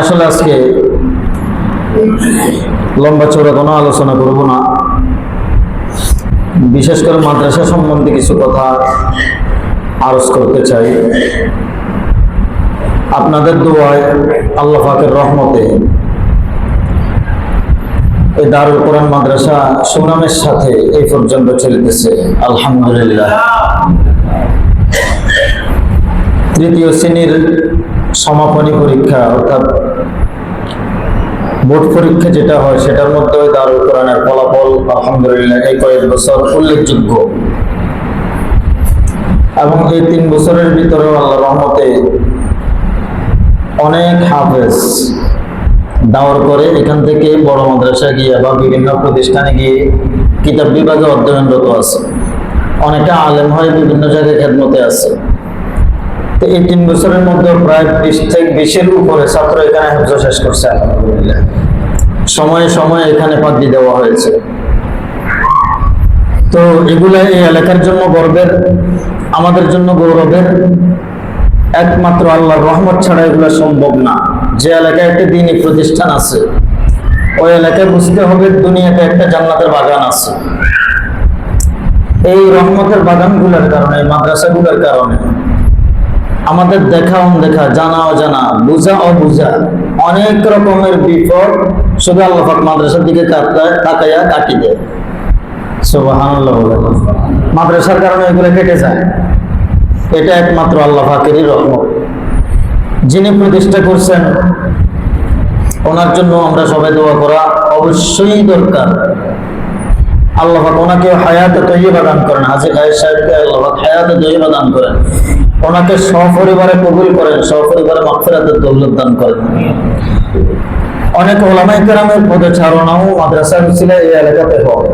আসলে আজকে লম্বা চৌড়া কোনো আলোচনা করব না। বিশেষ করে মাদ্রাসা সম্বন্ধে কিছু কথা আরজ করতে চাই। আপনাদের দোয়ায় আল্লাহ পাকের রহমতে এই দারুল কোরআন মাদ্রাসা সুনামের সাথে এই পর্যন্ত চলিতেছে। আলহামদুলিল্লাহ। তৃতীয় শ্রেণির সমাপনী পরীক্ষা অর্থাৎ বোর্ড পরীক্ষা যেটা হয়, সেটার মধ্যে দারুল কোরআনের ফলাফল, আলহামদুলিল্লাহ, এই কয়েক বছর উল্লেখযোগ্য। এবং এই তিন বছরের ভিতরেও আল্লাহ রহমতে অনেক হাফেজ দাওয়ার করে এখান থেকে বড় মাদ্রাসা গিয়ে বা বিভিন্ন প্রতিষ্ঠানে গিয়ে কিতাব বিভাগে অধ্যয়নরত আছে। অনেকে আলেম হয় বিভিন্ন জায়গায় খেদমতে আছে। তো এই তিন বছরের মধ্যে প্রায় বিশ থেকে বিশের উপরে ছাত্র এখানে হেফজ শেষ করছে, আলহামদুলিল্লাহ। সময়ে সময়ে এখানে পাদ্রি দেওয়া হয়েছে। তো এগুলো এই এলাকার জন্য গর্বের, আমাদের জন্য গৌরবের। একমাত্র আল্লাহর রহমত ছাড়া এগুলো সম্ভব না। যে এলাকায় একটা দিনই প্রতিষ্ঠান আছে, ওই এলাকায় বুঝতে হবে দুনিয়াতে একটা জান্নাতের বাগান আছে। এই রহমতের বাগানগুলোর কারণে, মাদ্রাসাগুলোর কারণে আমাদের দেখা অনদেখা জানা অজানা বুঝা। অবুঝা অনেক রকমের বিপদ শুধু আল্লাহ মাদ্রাসার দিকে তাকাইয়া কাটি দেয়। মাদ্রাসার কারণে এগুলো কেটে যায়। এটা একমাত্র আল্লাহ পাকেরই রহমত। যিনি প্রতিষ্ঠা করছেন, ওনার জন্য আমরা সবাই দোয়া করা অবশ্যই দরকার। আল্লাহ ওনাকে হায়াতে তৈবা দান করেন। হাজির গায়ের সাহেবকে আল্লাহ হায়াতে তৈবা দান করেন। ওনাকে সপরিবারে কবুল করেন, সপরিবারে মাফিরাতের দৌলত দান করেন। অনেক ওলামাই কেরামের পদচারণাও মাদ্রাসা ছিল এই এলাকাতে হয়।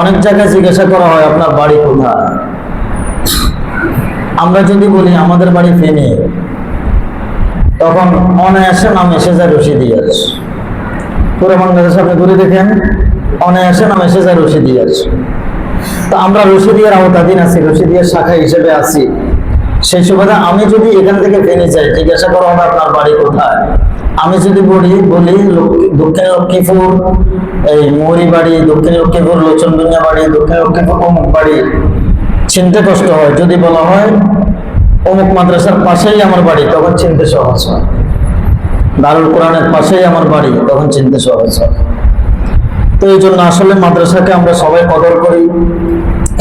অনেক জায়গায় জিজ্ঞাসা করা হয়, আপনার বাড়ি কোথায়? আমরা যদি বলি, আমাদের বাড়ি ফেনি। তখন অনায়াসে নাম এসে যায় রশিদিয়াজ পুরো বাংলাদেশ আপনি ঘুরে দেখেন। অনায়াসে নাম এসে যায় রশিদিয়াজ তো আমরা রশিদিয়ার আওতাধীন আছি রশিদিয়ার শাখা হিসেবে আছি। সেই সুবাদে আমি যদি এখান থেকে ফেনে যাই, জিজ্ঞাসা করা হবে আপনার বাড়ি কোথায়? আমি যদি বলি বলি দক্ষিণ লক্ষ্মীপুর, এই মৌরি বাড়ি, দক্ষিণ লক্ষ্মীপুর লোচনডুঙ্গা বাড়ি, দক্ষিণ লক্ষ্মীপুর, অমুক বাড়ি। চিনতে কষ্ট হয়। যদি বলা হয়, অমুক মাদ্রাসার পাশেই আমার বাড়ি, তখন চিনতে সহজ হয়। দারুল কোরআনের পাশেই আমার বাড়ি, তখন চিনতে সহজ হয়। তো এই জন্য আসলে মাদ্রাসাকে আমরা সবাই কদর করি।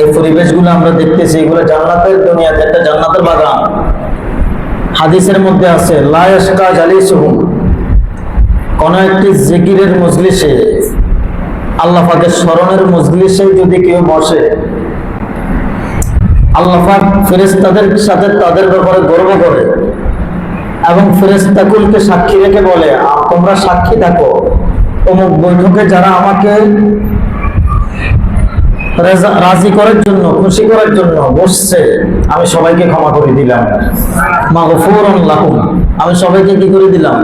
এই পরিবেশগুলো আমরা দেখতেছি, এগুলো জান্নাতের দুনিয়াতে একটা জান্নাতের বাগান। হাদিসের মধ্যে আছে লায়াসকা জালিসুহুম কোন একটি জিকিরের মজলিসে, আল্লাহ পাকের স্মরণের মজলিসে যদি কেউ বসে, আল্লাহ পাক ফেরেশতাদের সাথে তাদের ব্যাপারে গর্ব করে এবং ফেরেশতাকুলকে সাক্ষী রেখে বলে, "আ- তোমরা সাক্ষী থাকো। অমুক বৈঠকে যারা আমাকে রাজি করার জন্য, খুশি করার জন্য বসছে, আমি সবাইকে ক্ষমা করে দিলাম। মাগফুরুন লাহুম। আমি সবাইকে কি করে দিলাম?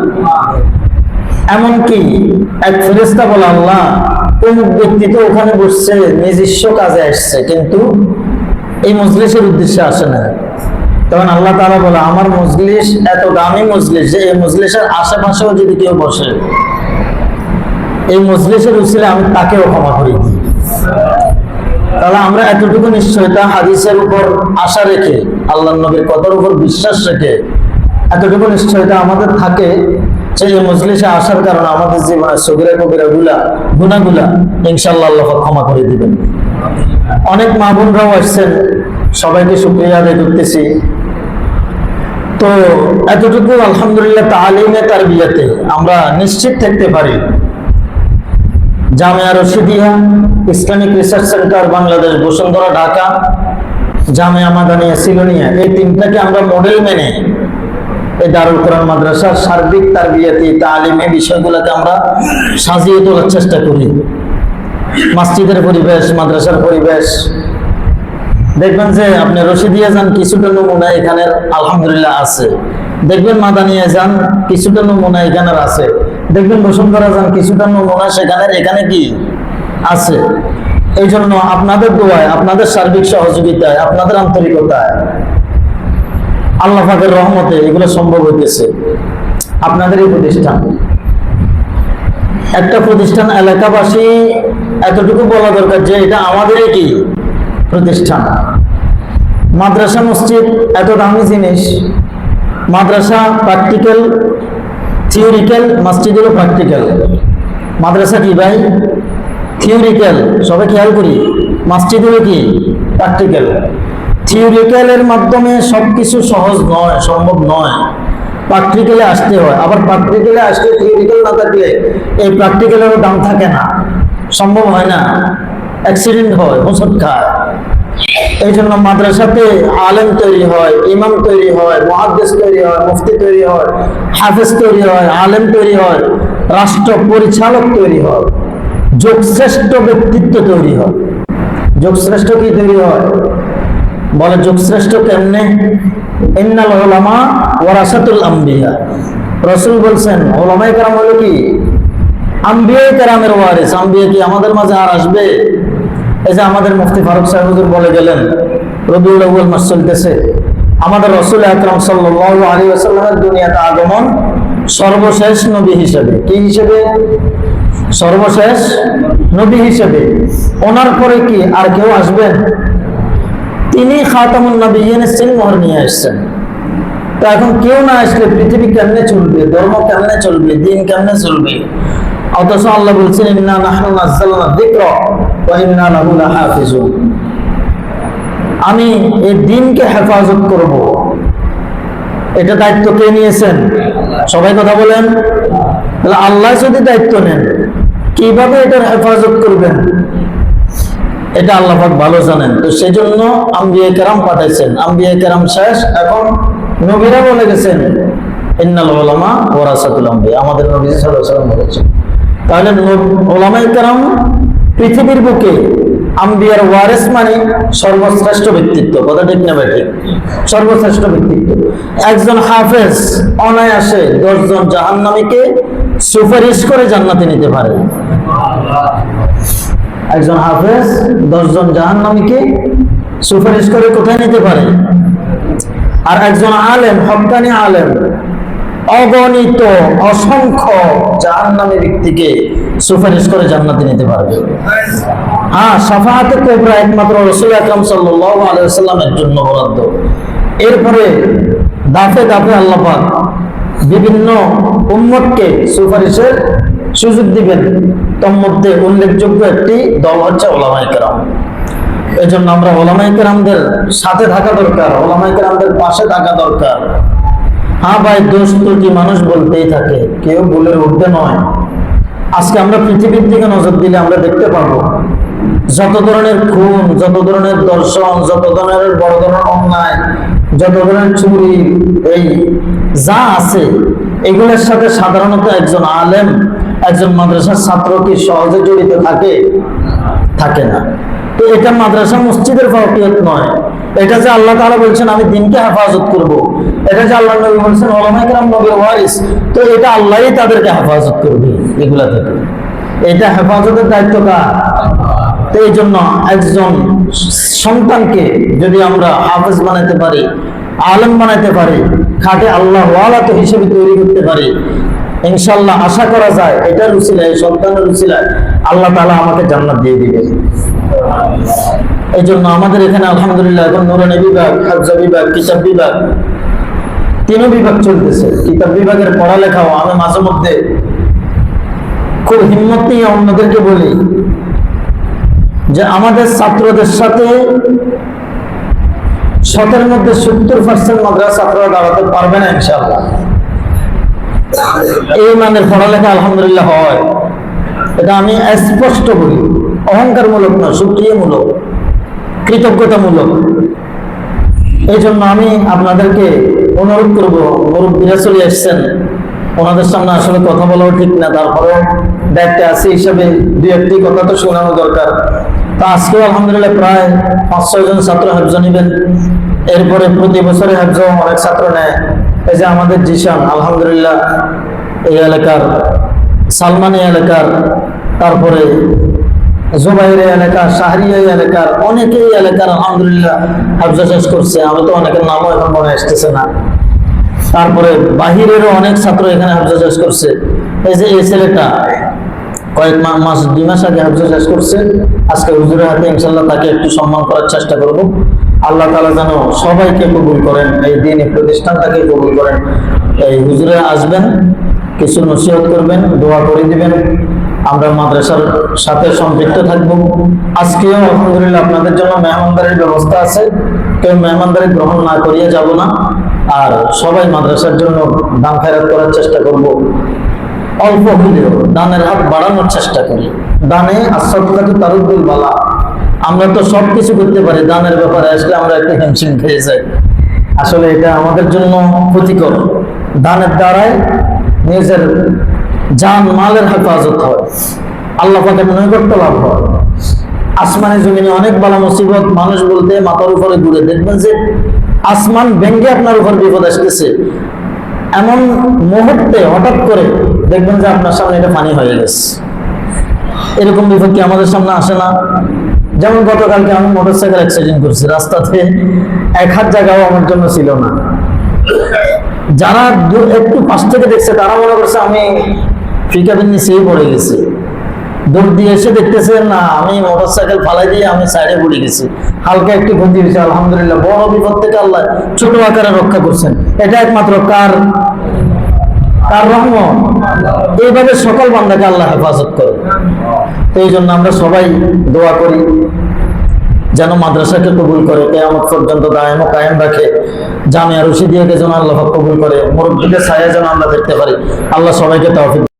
এমনকি এক ফেরেশতা বলে, আল্লাহ, অমুক ব্যক্তি তো ওখানে বসছে, নিজস্ব কাজে আসছে, কিন্তু এই মজলিসের উদ্দেশ্যে আসে না। তখন আল্লাহ তাআলা বলে, আমার মজলিস, এত দামি মজলিস যে এই মজলিসের আশেপাশেও যদি কেউ বসে এই মজলিসের উচিলে আমি তাকেও ক্ষমা করে। তাহলে আমরা এতটুকু নিশ্চয়তা হাদিসের উপর আশা রেখে আল্লাহ নবীর কথার উপর বিশ্বাস রেখে এতটুকু নিশ্চয়তা আমাদের থাকে এই মজলিসে আসার কারণে আমাদের জীবনের সগিরা কবিরা গুলা গুণাগুলা ইনশাল্লাহ ক্ষমা করে দিবেন। অনেক মা বোনরাও আসছেন, সবাইকে শুক্রিয়া আদায় করতেছি। তো এতটুকু আলহামদুলিল্লাহ তালিমে তার বিয়াতে আমরা নিশ্চিত থাকতে পারি। Jamia Rashidia Islamic research centre, Bangladesh, Bashundhara, Dhaka, Jamia Madania Siloniya. এই তিনটাকে আমরা মডেল মেনে এই দারুল কোরআন মাদ্রাসার সার্বিক তারবিয়াতি, তালিমে বিষয়গুলোকে আমরা সাজিয়ে তোলার চেষ্টা করি। মসজিদের পরিবেশ, মাদ্রাসার পরিবেশ। দেখবেন যে আপনি রশিদিয়া যান, কিছুটা নমুনা এখানে আলহামদুলিল্লাহ আছে। দেখবেন মাদানিয়া যান, কিছুটা নমুনা এখানের আছে। দেখবেন বসুন্ধরা যান কিছুটা নমুনা সেখানে, এখানে কি আছে? এই জন্য আপনাদের দোয়ায়, আপনাদের সার্বিক সহযোগিতায়, আপনাদের আন্তরিকতায় আল্লাহ পাকের রহমতে এগুলো সম্ভব হইতেছে। আপনাদের এই প্রতিষ্ঠান। একটা প্রতিষ্ঠান এলাকাবাসী এতটুকু বলা দরকার যে এটা আমাদের কি? প্রতিষ্ঠান। মাদ্রাসা মসজিদ, এত দামি জিনিস। মাদ্রাসা প্র্যাকটিক্যাল থিওরিক্যাল মসজিদ হলো প্র্যাকটিক্যাল মাদ্রাসা কি ভাই? থিওরিক্যাল সবাই খেয়াল করি। মসজিদ হলো কি? প্র্যাকটিক্যাল থিওরিক্যালের মাধ্যমে সব কিছু সহজ নয়, সম্ভব নয়। প্র্যাকটিক্যালে আসতে হয়। আবার প্র্যাকটিক্যালে আসলে থিওরিক্যাল না থাকলে এই প্র্যাকটিক্যালেরও দাম থাকে না। সম্ভব হয় না। অ্যাক্সিডেন্ট হয় ওষুধ খায়। এই জন্য মাদ্রাসাতে আলেম তৈরি হয়, ইমাম তৈরি হয় মহাদ্দেশ তৈরি হয়, মুফতি তৈরি হয়, হাফেজ তৈরি হয়, আলেম তৈরি হয়, রাষ্ট্র পরিচালক তৈরি হয়, যোগশ্রেষ্ঠ ব্যক্তিত্ব তৈরি হয়। যোগশ্রেষ্ঠ কি তৈরি হয়? বলে যোগশ্রেষ্ঠ কেমনে? ইন্নাল ওলামা ওয়ারাসাতুল আম্বিয়া। রসুল বলছেন ওলামাই কারাম হলো কি? আম্বিয়া কারামের ওয়ারিস। আম্বিয়া কি আমাদের মাঝে আর আসবে? এই যে আমাদের মুফতি ফারুক সাহেব হুজুর বলে গেলেন, রবিউল আউ্বাল মাস চলতেছে। আমাদের রসুল আকরাম সাল্লাল্লাহু আলাইহি ওয়াসাল্লামের দুনিয়াতে আগমন সর্বশেষ নবী হিসেবে। কি হিসেবে? সর্বশেষ নবী হিসেবে। ওনার পরে কি আর কেউ আসবেন? তিনি খাতামুন নবীন সিলমোহর নিয়ে আসছেন তো এখন কেউ না আসলে পৃথিবী কেমনে চলবে? ধর্ম কেমনে চলবে? দিন কেমনে চলবে? অথচ আল্লাহ বলছেন, ইন্না নাহনু নাযালনা যিকরা ওয়া ইন্না লাহু লাহাফিজুন। আমি এই দিনকে হেফাজত করব। এটা দায়িত্ব কে নিয়েছেন? সবাই কথা বলেন। তাহলে আল্লাহ যদি দায়িত্ব নেন, কীভাবে এটার হেফাজত করবেন? এটা আল্লাহ পাক ভালো জানেন। তো সেজন্য আম্বিয়া কেরাম পাঠাইছেন। আম্বিয়া কেরাম শেষ। এখন নবীরা বলে গেছেন, ইন্নাল ওলামা ওরাসাতুল আম্বিয়া। আমাদের নবী সাল্লাল্লাহু আলাইহি ওয়াসাল্লাম বলেছেন। তাহলে ওলামাই কেরাম পৃথিবীর বুকে আম্বিয়ার ওয়ারেস মানে সর্বশ্রেষ্ঠ ব্যক্তিত্ব। কথা ঠিক না ঠিক সর্বশ্রেষ্ঠ ব্যক্তিত্ব। একজন হাফেজ অনায়াসে দশজন জাহান্নামীকে সুপারিশ করে জান্নাতে নিতে পারে। একজন হাফেজ দশজন জাহান্নামীকে সুপারিশ করে কোথায় নিতে পারে? আর একজন আলেম হকানি আলেম অগণিত, অসংখ্য জাহান্নামী ব্যক্তিকে সুপারিশ করে জান্নাতে নিতে পারবে। হ্যাঁ সাফাহাতে কোবরা একমাত্র রসুল আকরাম সাল্লাল্লাহু আলাইহি ওয়াসাল্লামের জন্য বরাদ্দ। এরপরে দাফে দাফে আল্লাহ পাক বিভিন্ন উম্মতকে সুপারিশের সুযোগ দিবেন। তোর মধ্যে উল্লেখযোগ্য একটি দল হচ্ছে ওলামাই কেরাম। এই জন্য আমরা ওলামাই কেরামদের সাথে থাকা দরকার ওলামাই কেরামদের পাশে থাকা দরকার। হ্যাঁ ভাই দোষ ত্রুটি মানুষ বলতেই থাকে, কেউ বলে উঠতে নয়। আজকে আমরা পৃথিবীর দিকে নজর দিলে আমরা দেখতে পাবো, যত ধরনের খুন, যত ধরনের দর্শন, যত ধরনের বড় ধরনের অন্যায়, যত ধরনের চুরি, এই যা আছে, এগুলোর সাথে সাধারণত একজন আলেম, একজন মাদ্রাসার ছাত্র কি সহজে জড়িত থাকে? থাকে না। তো এটা মাদ্রাসা মসজিদের ফরকিয়ত নয়। এটা যে আল্লাহ তারা বলছেন, আমি দিনকে হেফাজত করব। এটা যে আল্লাহ নবী বলছেন ওলামাইকরাম নবীর ওয়ারিস, তো এটা আল্লাহই তাদেরকে হেফাজত করবে এগুলা থেকে। এটা হেফাজতের দায়িত্ব কার? তো এই জন্য একজন সন্তানকে যদি আমরা হাফেজ বানাতে পারি, আলম বানাইতে পারি, খাটে আল্লাহ ওয়ালাত হিসেবে তৈরি করতে পারি ইনশাল্লাহ আশা করা যায় এটা রুচিলায় সন্তানের রুচিলায় আল্লাহ তালা আমাকে জান্নাত দিয়ে দিবে এই জন্য আমাদের এখানে আলহামদুলিল্লাহ এখন নুরানি বিভাগ হাফজা বিভাগ, কিতাব বিভাগ, তিনও বিভাগ চলতেছে। কিতাব বিভাগের পড়ালেখাও আমি মাঝে মধ্যে খুব হিম্মত নিয়ে অন্যদেরকে বলি যে আমাদের ছাত্রদের সাথে শতের মধ্যে সত্তর পার্সেন্ট মাদ্রাসা ছাত্ররা দাঁড়াতে পারবে না ইনশাআল্লাহ। এই মানের পড়ালেখা আলহামদুলিল্লাহ হয়। এটা আমি স্পষ্ট বলি। অহংকারমূলক না সুক্রিয়মূলক। কৃতজ্ঞতামূলক। এই জন্য আমি আপনাদেরকে অনুরোধ করব, মুরব্বীরা চলে এসছেন ওনাদের সামনে আসলে কথা বলাও ঠিক না, তারপরেও দায়িত্বে আছে হিসাবে দু একটি কথা তো শোনানো দরকার। তা আজকেও আলহামদুলিল্লাহ প্রায় পাঁচ ছয় জন ছাত্র হেফজ নিবেন। এরপরে প্রতি বছরে হেফজ অনেক ছাত্র নেয়। এই যে আমাদের জিশান, আলহামদুলিল্লাহ, এই এলাকার সালমানি এলাকার, তারপরে জোবাইরে এলাকা শাহরিয়া এলাকার, অনেকেই এলাকার আলহামদুলিল্লাহ হাফজা শেষ করছে। আমি তো অনেকের নামও এখন মনে আসতেছে না। তারপরে বাহিরেরও অনেক ছাত্র এখানে হাফজা শেষ করছে। এই যে এই ছেলেটা, কয়েক মাস, দুই মাস আগে হাফজা শেষ করছে। আজকে হুজুরের হাতে ইনশাল্লাহ তাকে একটু সম্মান করার চেষ্টা করব। আল্লাহ তালা যেন সবাইকে কবুল করেন, এই দিন এই প্রতিষ্ঠানটাকে কবুল করেন। এই হুজুরে আসবেন, কিছু নসিহত করবেন, দোয়া করে দিবেন। আমরা মাদ্রাসার সাথে সম্পৃক্ত থাকব। আজকেও আলহামদুলিল্লাহ আপনাদের জন্য মেহমানদারির ব্যবস্থা আছে। কেউ মেহমানদারি গ্রহণ না করিয়ে যাব না। আর সবাই মাদ্রাসার জন্য দান খায়রাত করার চেষ্টা করব। অল্প হলেও দানের হাত বাড়ানোর চেষ্টা করি। দানে আসাদকাতু তারুদ্দুল বালা আমরা তো সব কিছু করতে পারি, দানের ব্যাপারে আসলে আমরা একটু হিমশিম খেয়ে যাই। আসলে এটা আমাদের জন্য ক্ষতিকর। দানের দ্বারাই নিজের জান মালের হেফাজত হয়। আল্লাহ পাকের নৈকট্য লাভ হয়। আসমানে জমিনে অনেক বালা মুসিবত, মানুষ বলতে মাথার উপরে ঘুরে দেখবেন যে আসমান ভেঙ্গে আপনার উপর বিপদ আসতেছে। এমন মুহূর্তে হঠাৎ করে দেখবেন যে আপনার সামনে এটা পানি হয়ে গেছে। এরকম বিপদ কি আমাদের সামনে আসে না? যেমন গতকালকে আমি মোটর সাইকেল অ্যাক্সিডেন্ট করছি। রাস্তাতে এক হাত জায়গাও আমার জন্য ছিল না। যারা একটু পাশ থেকে দেখছে, তারা মনে করছে আমি পড়ে দিয়ে এসে দেখতেছে, না, আমি ফালাই দিয়ে আমি সাইডে গেছি। হালকা ক্ষতি হয়েছে আলহামদুলিল্লাহ। বড় বিপদ থেকে আল্লাহ ছোট আকারে রক্ষা করছেন। এটা একমাত্র কার? কার রহম এইভাবে সকল বান্দাকে আল্লাহ হেফাজত করে এই জন্য আমরা সবাই দোয়া করি, যেন মাদ্রাসাকে কবুল করে, কেয়ামত পর্যন্ত দায়ম কায়েম রাখে। জামিয়া রশিদিয়াকে যেন আল্লাহ কবুল করে, মুরব্বীদের ছায়া যেন আমরা দেখতে পারি। আল্লাহ সবাইকে তৌফিক